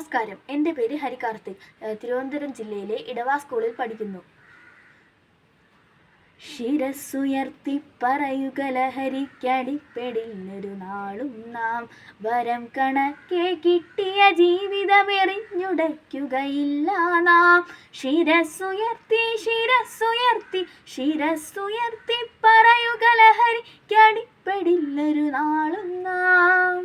നമസ്കാരം. എന്റെ പേര് ഹരി കാർത്തിക്. തിരുവനന്തപുരം ജില്ലയിലെ ഇടവാ സ്കൂളിൽ പഠിക്കുന്നു. ശിരസ്സുയർത്തി പറയുക ലഹരിക്കടിപ്പെടില്ലൊരു നാളും നാം വരം കണക്കെ കിട്ടിയ ജീവിതമെറിഞ്ഞുടയ്ക്കുകയില്ല നാം. ശിരസ്സുയർത്തി ശിരസ്സുയർത്തി ശിരസ്സുയർത്തി പറയുക ലഹരിക്കടിപ്പെടില്ലൊരു നാളും നാം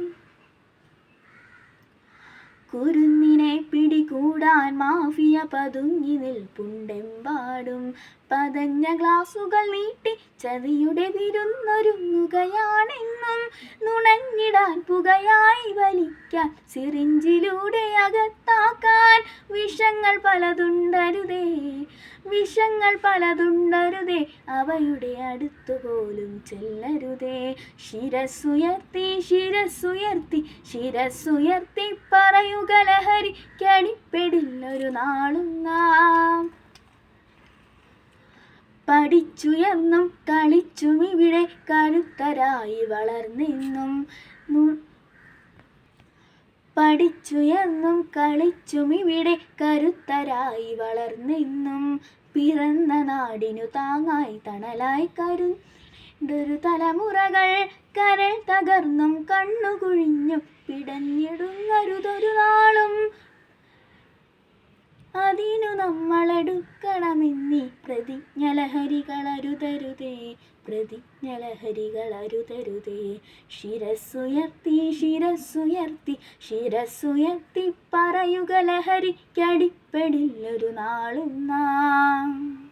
കുരുന്നിനെ പിടികൂടാൻ മാഫിയ പതുങ്ങി നിൽപ്പുണ്ടെമ്പാടും. പതഞ്ഞ ഗ്ലാസുകൾ നീട്ടി ചതിയുടെ വിരുന്നൊരുങ്ങുകയാണെന്നും നുണഞ്ഞിടാൻ പുകയായി വലിക്കാൻ സിറിഞ്ചിലൂടെ അകത്താക്കാൻ വിഷങ്ങൾ പലതുണ്ടരുതേ വിഷങ്ങൾ പലതുണ്ടരുതേ അവയുടെ അടുത്തുപോലും ചെല്ലരുതേ. ശിരസുയർത്തി ശിരസുയർത്തി ശിരസുയർത്തി പറയുക ലഹരിക്കടിപ്പെടില്ലൊരു നാളും നാം. പഠിച്ചുയർന്നും കളിച്ചും ഇവിടെ കരുത്തരായി വളർന്നെന്നും. നു- പഠിച്ചുയർന്നും കളിച്ചും ഇവിടെ കരുത്തരായി വളർന്നിന്നും പിറന്ന നാടിനു താങ്ങായി തണലായി കരുണ്ടൊരു തലമുറകൾ കരൾ തകർന്നും കണ്ണു കുഴിഞ്ഞും പിടഞ്ഞിടുന്നരുതൊരു നാളും അതിനു നമ്മളെടുക്കണമെന്നീ പ്രതിജ്ഞലഹരികളരുതരുതേ പ്രതിജ്ഞലഹരികളരുതരുതേ. ശിരസ്സുയർത്തി ശിരസ്സുയർത്തി ശിരസ്സുയർത്തി പറയുക ലഹരിക്കടിപ്പെടില്ലൊരു നാളും നാം.